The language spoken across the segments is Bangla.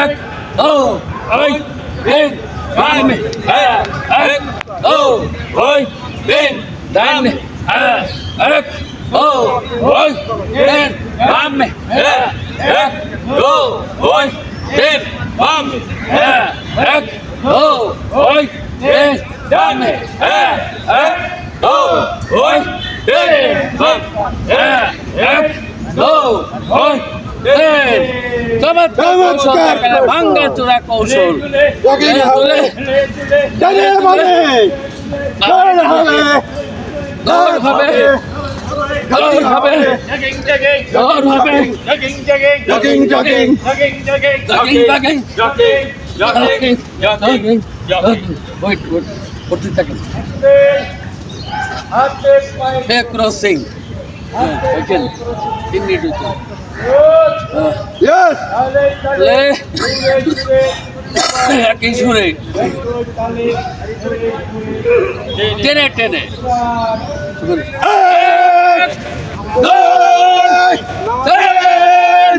এক, দু ওই তিন বামে এক দু ওই তিন ডানে এক দু ওই তিন বামে এক, দু ওই তিন বামে এক, দু ওই তিন ডানে এক দু ওই তিন বামে এক দু ওই তিন ভাঙ্গা চূড়া কৌশল। দৌড় হবে। দৌড় হবে। দৌড় হবে। দৌড় হবে। Jogging jogging jogging jogging jogging jogging wait wait করতে থাকেন ক্রসিং ওকেন তিন মিনিট লে একই সুরে টেনে টেনে এক দুই তিন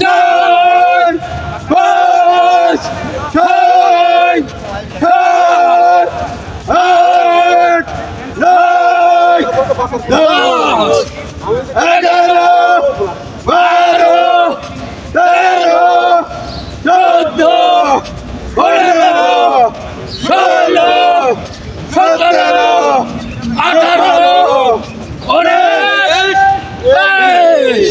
চার পাঁচ ছয় সাত আট নয় দশ এগারো বারো তেরো চোদ্দ পনেরো ষোলো সতেরো আঠারো উনিশ বাইশ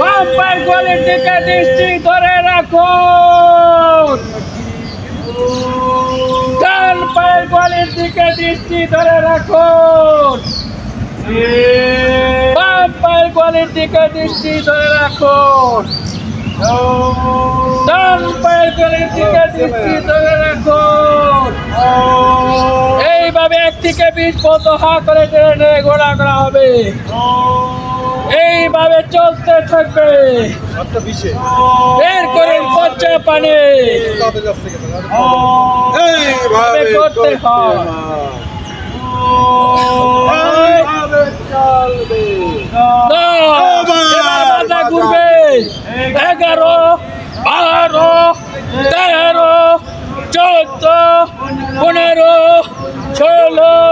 বাম্পার গোলের দিকে দৃষ্টি ধরে রাখুন। ডান পায়ের গোলের দিকে দৃষ্টি ধরে রাখুন। বাম পায়ের গোলের দিকে দৃষ্টি ধরে রাখুন। ডান পায়ের গোলের থেকে বিশ পর্যন্ত করে টেনে ঘোরা করা হবে। এইভাবে চলতে থাকবে। বের করে পচা পানি। করতে হয়। ঘুরবে। এগারো বারো তেরো চোদ্দ পনেরো Lord.